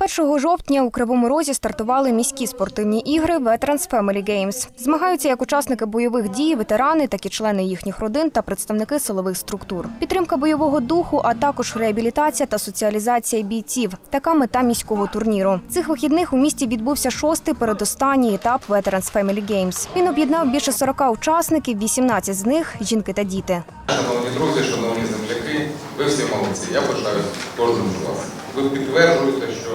1 жовтня у Кривому Розі стартували міські спортивні ігри Veterans Family Games. Змагаються як учасники бойових дій, ветерани, так і члени їхніх родин та представники силових структур. Підтримка бойового духу, а також реабілітація та соціалізація бійців. Така мета міського турніру. Цих вихідних у місті відбувся шостий передостанній етап Veterans Family Games. Він об'єднав більше 40 учасників, 18 з них жінки та діти. Шановні друзі, шановні земляки, ви всі молодці. Я бажаю кожному вас. Ви підтверджуєте, що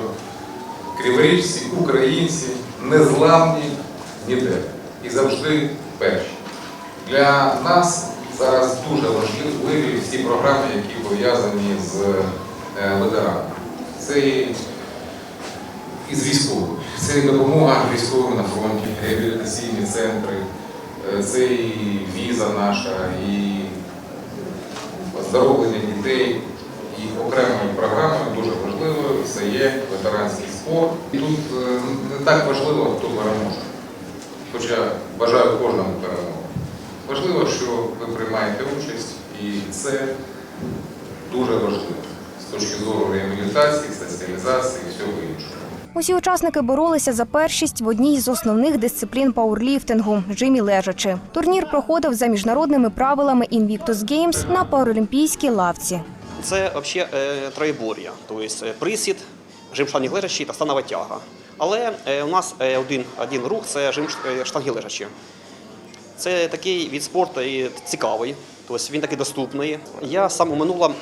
криворіжці, українці незламні ніде і завжди перші. Для нас зараз дуже важливі всі програми, які пов'язані з е, ветеранами. Це і з військовими. Це і допомога військовим на фронті, реабілітаційні центри, е, це і віза наша, і оздоровлення дітей. І дуже важливою є ветеранський спорт. І тут е, не так важливо, хто переможе. Хоча бажаю кожному перемоги. Важливо, що ви приймаєте участь, і це дуже важливо з точки зору реабілітації, соціалізації і всього іншого. Усі учасники боролися за першість в одній з основних дисциплін пауерліфтингу жимі лежачи. Турнір проходив за міжнародними правилами Invictus Games на паралімпійській лавці. Це взагалі е, троєбор'я, тобто присід, жим лежачі та станова тяга. Але е, у нас один, один рух це жим штанги лежачі. Це такий від спорту цікавий, тобто він такий доступний. Я сам у минулому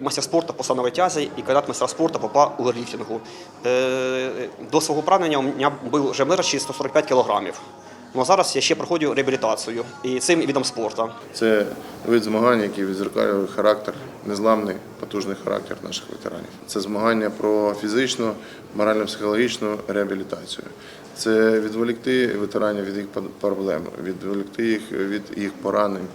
мастер спорту по становій тязі і кандидат мастера спорту по пауерліфтингу. До свого поранення у мене був жим лежачий 145 кілограмів. Ну, а зараз я ще проходжу реабілітацію і цим відом спорту. Це вид змагань, який відзеркалює характер, незламний, потужний характер наших ветеранів. Це змагання про фізичну, морально-психологічну реабілітацію. Це відволікти ветеранів від їх проблем, відволікти їх від їх поранень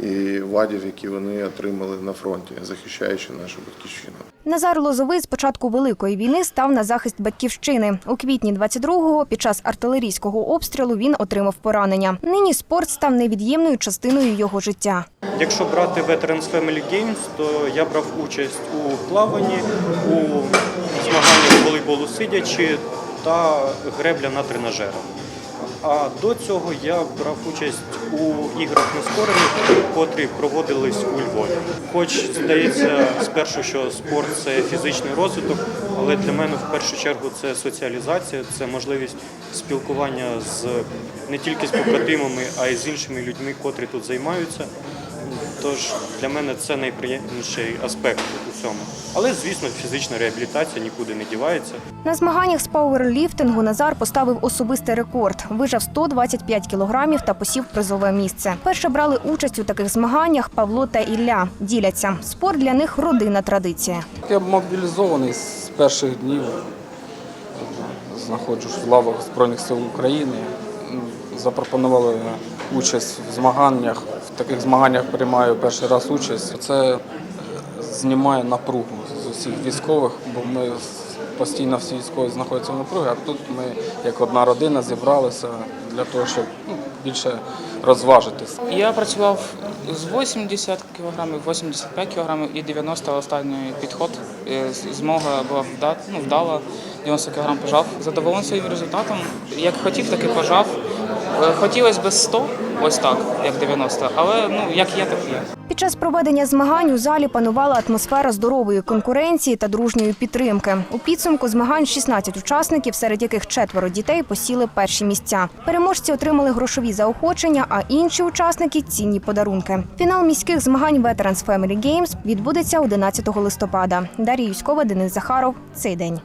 і вадів, які вони отримали на фронті, захищаючи нашу батьківщину. Назар Лозовий з початку великої війни став на захист батьківщини. У квітні 22-го під час артилерійського обстрілу він отримав поранення. Нині спорт став невід'ємною частиною його життя. Якщо брати Veterans Family Games, то я брав участь у плаванні, у змаганнях волейболу сидячи та гребля на тренажерах. А до цього я брав участь у іграх нескорених, котрі проводились у Львові. Хоч здається спершу, що спорт це фізичний розвиток, але для мене в першу чергу це соціалізація, це можливість спілкування з не тільки з побратимами, а й з іншими людьми, котрі тут займаються. Тож для мене це найприємніший аспект у цьому. Але, звісно, фізична реабілітація нікуди не дівається. На змаганнях з пауерліфтингу Назар поставив особистий рекорд. Вижав 125 кілограмів та посів призове місце. Перше брали участь у таких змаганнях Павло та Ілля. Діляться. Спорт для них родинна традиція. Я мобілізований з перших днів. Знаходжусь в лавах Збройних сил України. Запропонували участь в змаганнях. Таких змаганнях приймаю перший раз участь. Це е, знімає напругу з усіх військових, бо ми постійно всі військові знаходяться в напругі, а тут ми як одна родина зібралися для того, щоб ну, більше розважитись. Я працював з 80 кг, 85 кг і 90 останній підход. Е, Змога була вда- ну, вдала, 90 кг пожав. Задоволений своїм результатом. Як хотів, так і пожав. Е, Хотілося б 100, ось так, як 90, але ну, як є, так є. Під час проведення змагань у залі панувала атмосфера здорової конкуренції та дружньої підтримки. У підсумку змагань 16 учасників, серед яких четверо дітей посіли перші місця. Переможці отримали грошові заохочення, а інші учасники цінні подарунки. Фінал міських змагань Veterans Family Games відбудеться 11 листопада. Дар'я Юськова, Денис Захаров. Цей день.